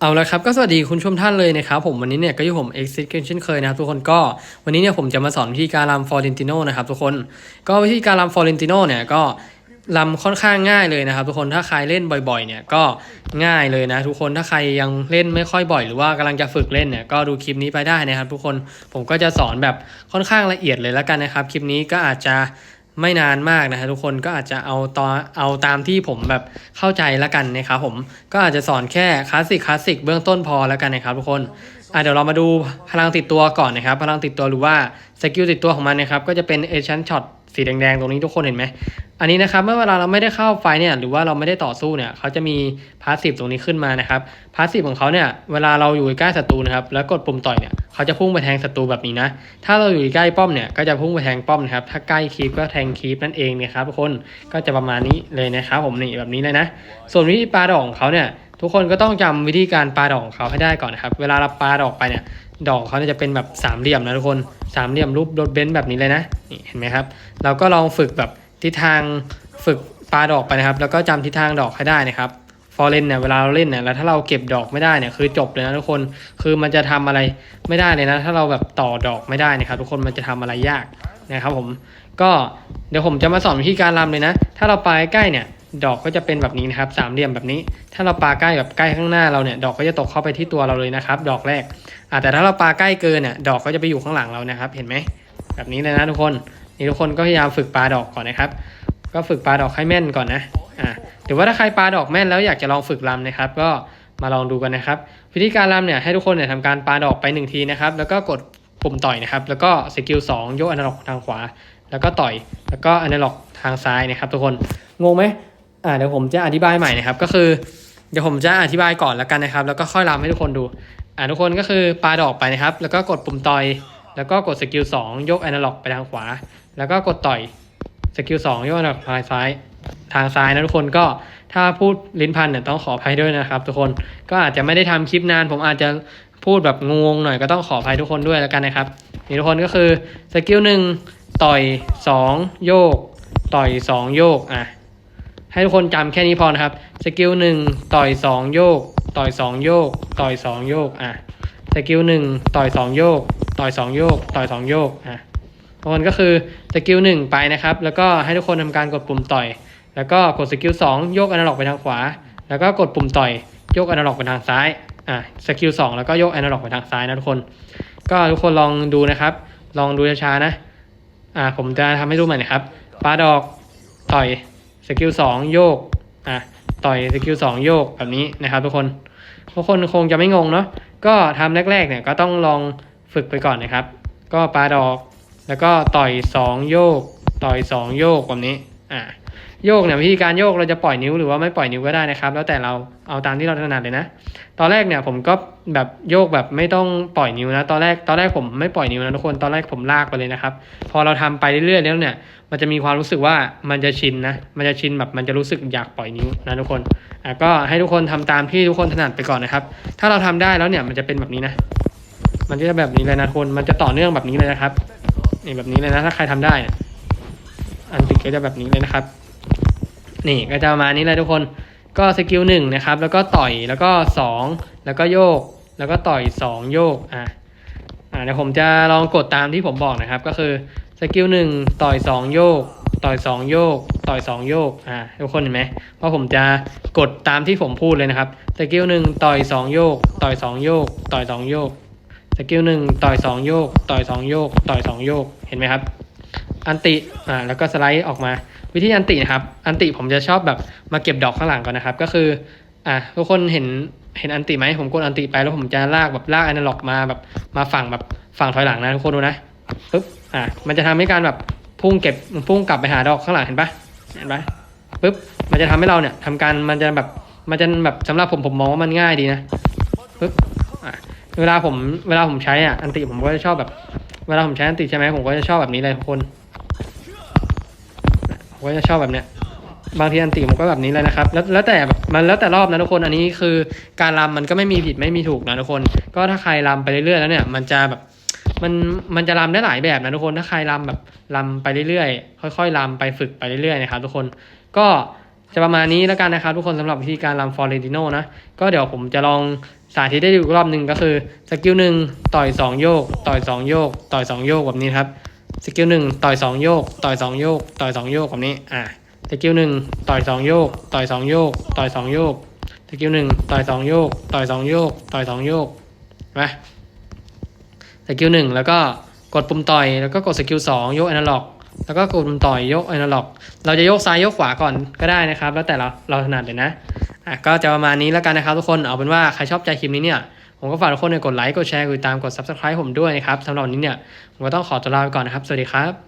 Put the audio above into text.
เอาละครับก็สวัสดีคุณชมท่านเลยนะครับผมวันนี้เนี่ยก็อยู่ผม Exit กันเช่นเคยนะครับทุกคนก็วันนี้เนี่ยผมจะมาสอนวิธีการรำฟอร์เรนติโนนะครับทุกคนก็วิธีการรำฟอร์เรนติโนเนี่ยก็รำค่อนข้างง่ายเลยนะครับ ทุกคนถ้าใครเล่นบ่อยๆ เนี่ยก็ง่ายเลยนะทุกคนถ้าใครยังเล่นไม่ค่อยบ่อย หรือว่ากำลังจะฝึกเล่นเนี่ยก็ดูคลิปนี้ไปได้นะครับ ทุกคนผมก็จะสอนแบบค่อนข้างละเอียดเลยแล้วกันนะครับ คลิปนี้ก็อาจจะ ไม่นานมากนะฮะทุกคนก็อาจจะเอาตอนเอาตามที่ผมแบบเข้าใจแล้วกันนะครับผมก็อาจจะสอนแค่คลาสสิกคลาสสิกเบื้องต้นพอแล้วกันนะครับทุกคนอะเดี๋ยวเรามาดูพลังติดตัวก่อนนะครับ พลังติดตัวหรือว่าสกิลติดตัวของมันนะครับก็จะเป็นเอชันช็อต สีแดงๆ ตรงนี้ทุกคนเห็นไหม อันนี้นะครับเมื่อเวลาเราไม่ได้เข้าไฟเนี่ยหรือว่าเราไม่ได้ต่อสู้เนี่ยเขาจะมีพาสซีฟตรงนี้ขึ้นมานะครับพาสซีฟของเขาเนี่ยเวลาเราอยู่ใกล้ศัตรูนะครับแล้วกดปุ่มต่อยเนี่ยเขาจะพุ่งไปแทงศัตรูแบบนี้นะถ้าเราอยู่ใกล้ป้อมเนี่ยก็จะพุ่งไปแทงป้อมนะครับถ้าใกล้คีปก็แทงคีปนั่นเองเนี่ยครับทุกคนก็จะประมาณนี้เลยนะครับผมนี่แบบนี้เลยนะ ส่วนวิธีปาดอกของเขาเนี่ยทุกคนก็ต้องจำวิธีการปาดอกของเขาให้ได้ก่อนนะครับ เวลาเราปาดอกไปเนี่ย ดอกเขาเนี่ยจะเป็นแบบสามเหลี่ยมนะทุกคนสามเหลี่ยมรูปรถเบนซ์แบบนี้เลยนะนี่เห็นไหมครับ เราก็ลองฝึกแบบทิศทางฝึกปลาดอกไปนะครับ แล้วก็จำทิศทางดอกให้ได้นะครับฟอร์เรนเนี่ยเวลาเราเล่นเนี่ยแล้วถ้าเราเก็บดอกไม่ได้เนี่ยคือจบเลยนะทุกคนคือมันจะทำอะไรไม่ได้เลยนะ ถ้าเราแบบต่อดอกไม่ได้นะครับ ทุกคนมันจะทำอะไรยากนะครับผมก็เดี๋ยวผมจะมาสอนวิธีการรำเลยนะ ถ้าเราไปใกล้เนี่ย ดอกก็จะเป็นแบบนี้นะครับสามเหลี่ยมแบบนี้ ถ้าเราปาใกล้แบบใกล้ข้างหน้าเราเนี่ย ดอกก็จะตกเข้าไปที่ตัวเราเลยนะครับ ดอกแรกอ่าแต่ถ้าเราปาใกล้เกินเนี่ย ดอกก็จะไปอยู่ข้างหลังเรานะครับ เห็นไหมแบบนี้เลยนะทุกคนนี่ทุกคนก็พยายามฝึกปาดอกก่อนนะครับ ก็ฝึกปาดอกให้แม่นก่อนนะอ่าหรือว่าถ้าใครปาดอกแม่นแล้วอยากจะลองฝึกรำนะครับ ก็มาลองดูกันนะครับ วิธีการรำเนี่ยให้ทุกคนเนี่ยทำการปาดอกไปหนึ่งทีนะครับ แล้วก็กดปุ่มต่อยนะครับ แล้วก็สกิลสองยกอนาล็อกทางขวา แล้วก็ต่อย แล้วก็อนาล็อกทางซ้ายนะครับ ทุกคน งงไหม อ่าเดี๋ยวผมจะอธิบายใหม่นะครับ ก็คือ เดี๋ยวผมจะอธิบายก่อนแล้วกันนะครับ แล้วก็ค่อยรำให้ทุกคนดู อ่าทุกคนก็คือปาดอกไปนะครับ แล้วก็กดปุ่มต่อย แล้วก็กดสกิลสองยกแอนาล็อกไปทางขวา แล้วก็กดต่อยสกิลสองยกแอนาล็อกทางซ้าย ทางซ้ายนะทุกคนก็ถ้าพูดลิ้นพันเนี่ยต้องขออภัยด้วยนะครับ ทุกคนก็อาจจะไม่ได้ทำคลิปนาน ผมอาจจะพูดแบบงงหน่อยก็ต้องขออภัยทุกคนด้วยแล้วกันนะครับนี่ทุกคนก็คือสกิลหนึ่งต่อยสองโยก ต่อยสองโยกอะ ให้ทุกคนจำแค่นี้พอนะครับ สกิลหนึ่งต่อยสองโยก ต่อยสองโยก ต่อยสองโยก อะ สกิลหนึ่งต่อยสองโยก ต่อยสองโยก ต่อยสองโยก อะทุกคนก็คือสกิลหนึ่งไปนะครับ แล้วก็ให้ทุกคนทำการกดปุ่มต่อย แล้วก็กดสกิลสองโยกอนาล็อกไปทางขวา แล้วก็กดปุ่มต่อยโยกอนาล็อกไปทางซ้าย อะ สกิลสองแล้วก็โยกอนาล็อกไปทางซ้ายนะทุกคน ก็ทุกคนลองดูนะครับ ลองดูช้าๆนะ อ่าผมจะทำให้ดูใหม่นะครับปาดอกต่อย สกิลสองโยกอะต่อยสกิลสองโยกแบบนี้นะครับทุกคนทุกคนคงจะไม่งงเนาะก็ทำแรกๆเนี่ยก็ต้องลองฝึกไปก่อนนะครับ ก็ปาดอก แล้วก็ต่อยสองโยก ต่อยสองโยกแบบนี้อะ โยกเนี่ยวิธีการโยกเราจะปล่อยนิ้วหรือว่าไม่ปล่อยนิ้วก็ได้นะครับ แล้วแต่เราเอาตามที่เราถนัดเลยนะ ตอนแรกเนี่ยผมก็แบบโยกแบบไม่ต้องปล่อยนิ้วนะ ตอนแรกตอนแรกผมไม่ปล่อยนิ้วนะทุกคน ตอนแรกผมลากไปเลยนะครับ พอเราทำไปเรื่อยๆแล้วเนี่ย มันจะมีความรู้สึกว่ามันจะชินนะ มันจะชินแบบมันจะรู้สึกอยากปล่อยนิ้วนะทุกคน อะก็ให้ทุกคนทำตามที่ทุกคนถนัดไปก่อนนะครับ ถ้าเราทำได้แล้วเนี่ยมันจะเป็นแบบนี้นะ มันจะแบบนี้เลยนะทุกคน มันจะต่อเนื่องแบบนี้เลยนะครับนี่แบบนี้เลยนะ ถ้าใครทำได้ อันติดก็จะแบบนี้เลยนะครับ นี่ก็จะประมาณนี้เลยทุกคนก็สกิลหนึ่งนะครับ แล้วก็ต่อยแล้วก็สองแล้วก็โยก แล้วก็ต่อยสองโยกอะอ่าเดี๋ยวผมจะลองกดตามที่ผมบอกนะครับ ก็คือสกิลหนึ่งต่อยสองโยก ต่อยสองโยก ต่อยสองโยกอ่าทุกคนเห็นไหมว่าผมจะกดตามที่ผมพูดเลยนะครับสกิลหนึ่งต่อยสองโยก ต่อยสองโยก ต่อยสองโยกสกิลหนึ่งต่อยสองโยก ต่อยสองโยก ต่อยสองโยก เห็นไหมครับ อันติอ่าแล้วก็สไลด์ออกมา วิธีอันตินะครับ อันติผมจะชอบแบบมาเก็บดอกข้างหลังก่อนนะครับ ก็คืออ่าทุกคนเห็นเห็นอันติไหมผมกดอันติไปแล้วผมจะลากแบบลากอนาล็อกมาแบบมาฝั่งแบบฝั่งถอยหลังนะทุกคนดูนะปึ๊บอ่ามันจะทำให้การแบบพุ่งเก็บพุ่งกลับไปหาดอกข้างหลังเห็นปะเห็นปะปึ๊บมันจะทำให้เราเนี่ยทำการมันจะแบบมันจะแบบสำหรับผมผมมองว่ามันง่ายดีนะปึ๊บอ่าเวลาผมเวลาผมใช้อะอันติผมก็จะชอบแบบเวลาผมใช้อันติใช่ไหมผมก็จะชอบแบบนี้เลยทุกคน ผมก็จะชอบแบบเนี้ยบางทีอันติผมก็แบบนี้เลยนะครับ แล้วแล้วแต่แบบมันแล้วแต่รอบนะทุกคนอันนี้คือการรำมันก็ไม่มีผิดไม่มีถูกนะทุกคน ก็ถ้าใครรำไปเรื่อยๆแล้วเนี่ย มันจะแบบมันมันจะรำได้หลายแบบนะทุกคนถ้าใครรำแบบรำไปเรื่อยๆ ค่อยๆรำไปฝึกไปเรื่อยๆนะครับทุกคนก็จะประมาณนี้แล้วกันนะครับทุกคนสำหรับวิธีการรำฟอร์เรนติโนนะก็เดี๋ยวผมจะลองสาธิตได้ดูอีกรอบหนึ่งก็คือสกิลหนึ่งต่อยสองโยก ต่อยสองโยก ต่อยสองโยกแบบนี้ครับ สกิลหนึ่งต่อยสองโยก ต่อยสองโยก ต่อยสองโยกแบบนี้ อะสกิลหนึ่งต่อยสองโยก ต่อยสองโยก ต่อยสองโยก สกิลหนึ่งต่อยสองโยก ต่อยสองโยก ต่อยสองโยกไหมสกิลหนึ่งแล้วก็กดปุ่มต่อย แล้วก็กดสกิลสองโยกอนาล็อก แล้วก็กดปุ่มต่อยโยกอนาล็อก เราจะโยกซ้ายโยกขวาก่อนก็ได้นะครับ แล้วแต่เราเราถนัดเลยนะ อะก็จะประมาณนี้แล้วกันนะครับทุกคน เอาเป็นว่าใครชอบใจคลิปนี้เนี่ย ผมก็ฝากทุกคนเนี่ยกดไลค์ กดแชร์ กดติดตาม กด subscribe ผมด้วยนะครับสำหรับวันนี้เนี่ย ผมก็ต้องขอตัวลาไปก่อนนะครับ สวัสดีครับ